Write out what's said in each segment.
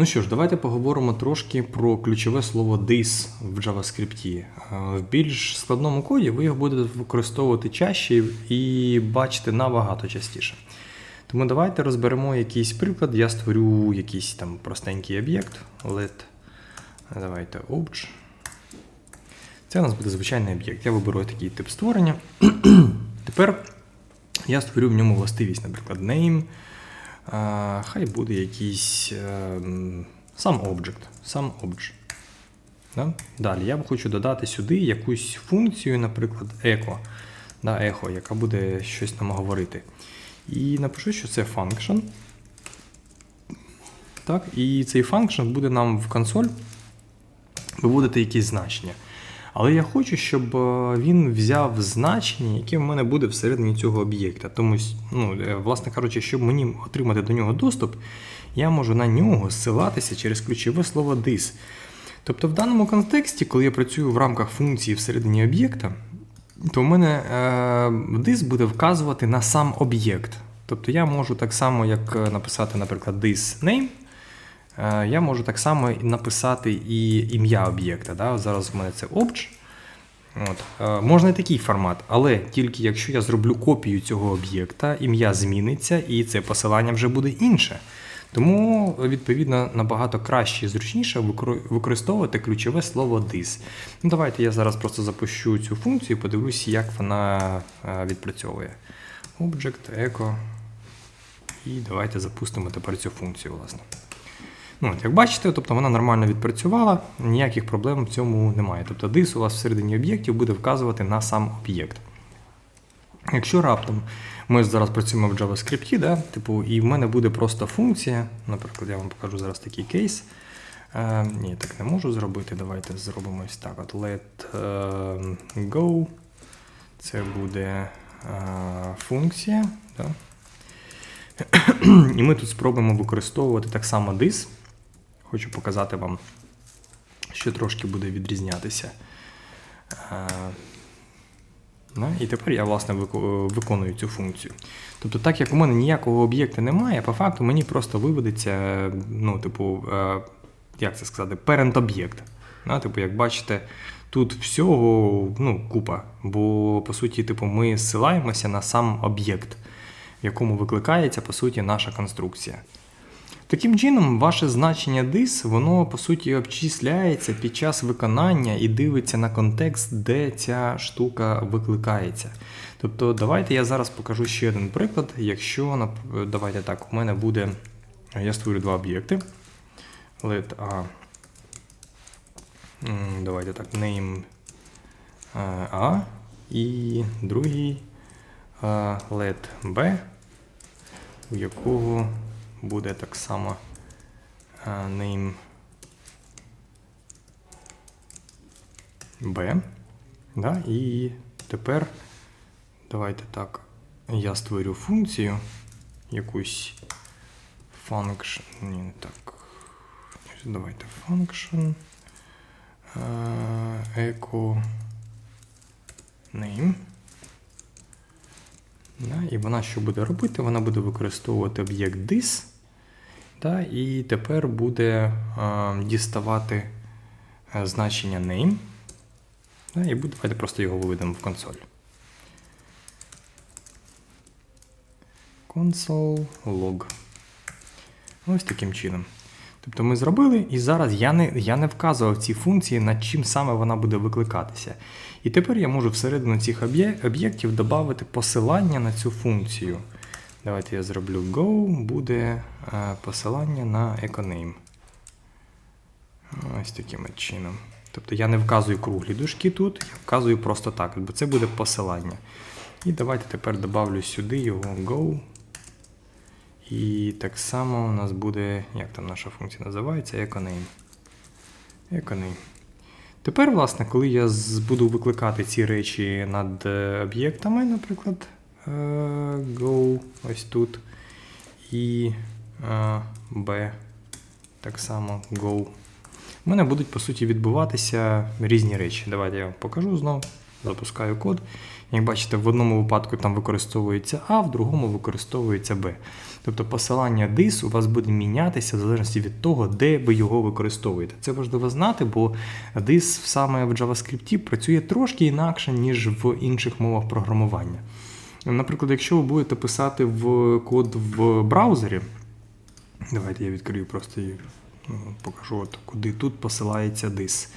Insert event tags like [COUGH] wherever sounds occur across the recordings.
Ну що ж, давайте поговоримо трошки про ключове слово this в JavaScript. Е, В більш складному коді ви його будете використовувати чаще і бачити набагато частіше. Тому давайте розберемо якийсь приклад. Я створю якийсь там простенький об'єкт. Let. Давайте obj. Це у нас буде звичайний об'єкт. Я виберу такий тип створення. [CLEARS THROAT] Тепер я створю в ньому властивість, наприклад, name. Хай буде якийсь е, сам object. Сам obj. Да? Далі я хочу додати сюди якусь функцію, наприклад, echo, да, echo, яка буде щось нам говорити. І напишу, що це function. Так, і цей function буде нам в консоль виводити якісь значення. Але я хочу, щоб е, він взяв значення, яке в мене буде всередині цього об'єкта. Тому, ну, е, власне кажучи, щоб мені отримати до нього доступ, я можу на нього ссилатися через ключове слово this. Тобто, в даному контексті, коли я працюю в рамках функції всередині об'єкта, то в мене е, this буде вказувати на сам об'єкт. Тобто я можу так само, як написати, наприклад, this name, Я можу так само написати і ім'я об'єкта. Да? Зараз в мене це obj. От. Е, Можна і такий формат, але тільки якщо я зроблю копію цього об'єкта, ім'я зміниться і це посилання вже буде інше. Тому, відповідно, набагато краще і зручніше використовувати ключове слово this. Ну, давайте я зараз просто запущу цю функцію і подивлюся, як вона е, відпрацьовує. Object, echo. І давайте запустимо тепер цю функцію, власне. Ну, от, як бачите, тобто вона нормально відпрацювала, ніяких проблем в цьому немає. Тобто дис у вас всередині об'єктів буде вказувати на сам об'єкт. Якщо раптом ми зараз працюємо в JavaScript, да, типу, і в мене буде просто функція, наприклад, я вам покажу зараз такий кейс. Е, ні, так не можу зробити. Давайте зробимо ось так. От let е, go. Це буде е, функція. Да. [CLEARS THROAT] І ми тут спробуємо використовувати так само this. Хочу показати вам, що трошки буде відрізнятися. Е, І тепер я власне виконую цю функцію. Тобто, так як у мене ніякого об'єкта немає, по факту мені просто виведеться, ну, типу, е, як це сказати, parent об'єкт. Да, типу, як бачите, тут всього ну, купа. Бо, по суті, типу, ми зсилаємося на сам об'єкт, в якому викликається, по суті, наша конструкція. Таким чином, ваше значення dis, воно по суті обчисляється під час виконання і дивиться на контекст, де ця штука викликається. Тобто, давайте я зараз покажу ще один приклад. Якщо давайте так, у мене буде. Я створю два об'єкти. Let A. Давайте так, name е, A і другий е, let B, у якого буде так само е, name B. Да? І тепер давайте так. Я створю функцію якусь function. Ні, не так. Давайте function. е, Echo name. І вона що буде робити? Вона буде використовувати об'єкт this. Да, і тепер буде е, діставати е, значення name. Да, і буде, давайте просто його виведемо в консоль. Console log. Ось таким чином. Тобто ми зробили, і зараз я не, я не вказував ці функції, над чим саме вона буде викликатися. І тепер я можу всередину цих об'єктів додати посилання на цю функцію. Давайте я зроблю go, буде е, посилання на econame. Ось таким чином. Тобто я не вказую круглі дужки тут, я вказую просто так, бо це буде посилання. І давайте тепер добавлю сюди його go. І так само у нас буде, як там наша функція називається, econame. Econame. Тепер, власне, коли я буду викликати ці речі над е, об'єктами, наприклад, е, go ось тут, і е, b, так само go, у мене будуть, по суті, відбуватися різні речі. Давайте я вам покажу знову. запускаю код. Як бачите, в одному випадку там використовується А, в другому використовується Б. Тобто посилання DIS у вас буде мінятися в залежності від того, де ви його використовуєте. Це важливо знати, бо DIS саме в JavaScript працює трошки інакше, ніж в інших мовах програмування. Наприклад, якщо ви будете писати в код в браузері, давайте я відкрию просто і ну, покажу, от, куди тут посилається DIS.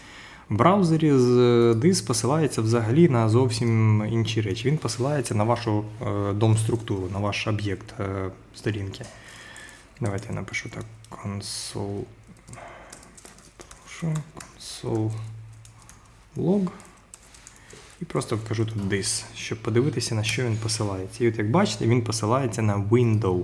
Браузері з DIS посилається взагалі на зовсім інші речі. Він посилається на вашу е, дом-структуру, на ваш об'єкт е, сторінки. Давайте я напишу так: console. console log. І просто вкажу тут this, щоб подивитися, на що він посилається. І от як бачите, він посилається на window,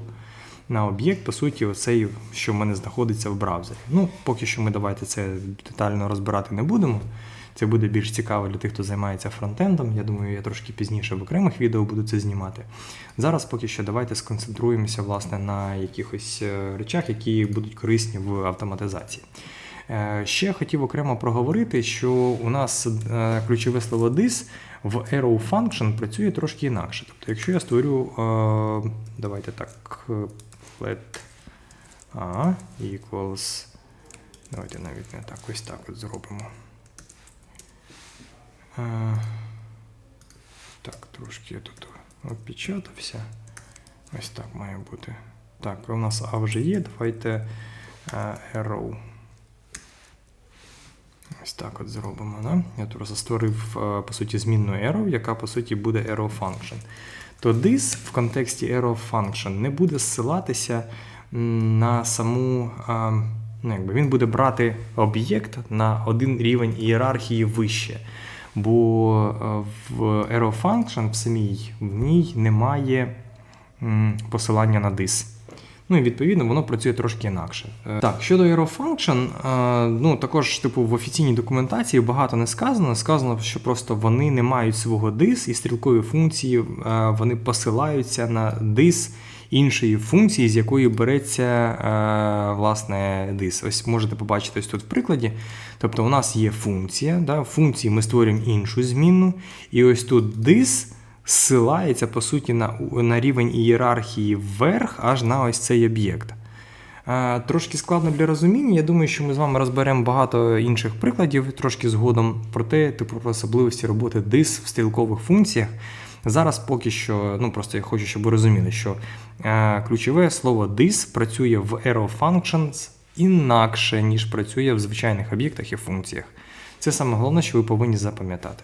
на об'єкт, по суті, оцей, що в мене знаходиться в браузері. Ну, поки що ми давайте це детально розбирати не будемо. Це буде більш цікаво для тих, хто займається фронтендом. Я думаю, я трошки пізніше в окремих відео буду це знімати. Зараз поки що давайте сконцентруємося власне на якихось е, речах, які будуть корисні в автоматизації. Е, Ще хотів окремо проговорити, що у нас е, ключове слово this в arrow function працює трошки інакше. Тобто, якщо я створю, давайте так, let a equals, давайте навіть не так, ось так от зробимо. Е, Так, трошки я тут опечатався. Ось так має бути. Так, у нас A вже є, давайте arrow. Ось так от зробимо. Да? Я тут створив, по суті, змінну arrow, яка, по суті, буде arrow function. То this в контексті arrow function не буде зсилатися на саму. Ну, якби він буде брати об'єкт на один рівень ієрархії вище. Бо е, в arrow function в самій в ній немає посилання на this. Ну і відповідно воно працює трошки інакше. Е, Так, щодо Aero Function, е, ну також, типу, в офіційній документації багато не сказано. Сказано, що просто вони не мають свого DIS і стрілкові функції е, вони посилаються на DIS іншої функції, з якої береться е, власне DIS. Ось можете побачити ось тут в прикладі. Тобто, у нас є функція. Да? В функції ми створюємо іншу змінну, і ось тут DIS зсилається по суті на, на рівень ієрархії вверх, аж на ось цей об'єкт. Трошки складно для розуміння. Я думаю, що ми з вами розберемо багато інших прикладів трошки згодом про те, типу про особливості роботи DIS в стрілкових функціях. Зараз поки що, ну просто я хочу, щоб ви розуміли, що е, ключове слово DIS працює в arrow functions інакше, ніж працює в звичайних об'єктах і функціях. Це саме головне, що ви повинні запам'ятати.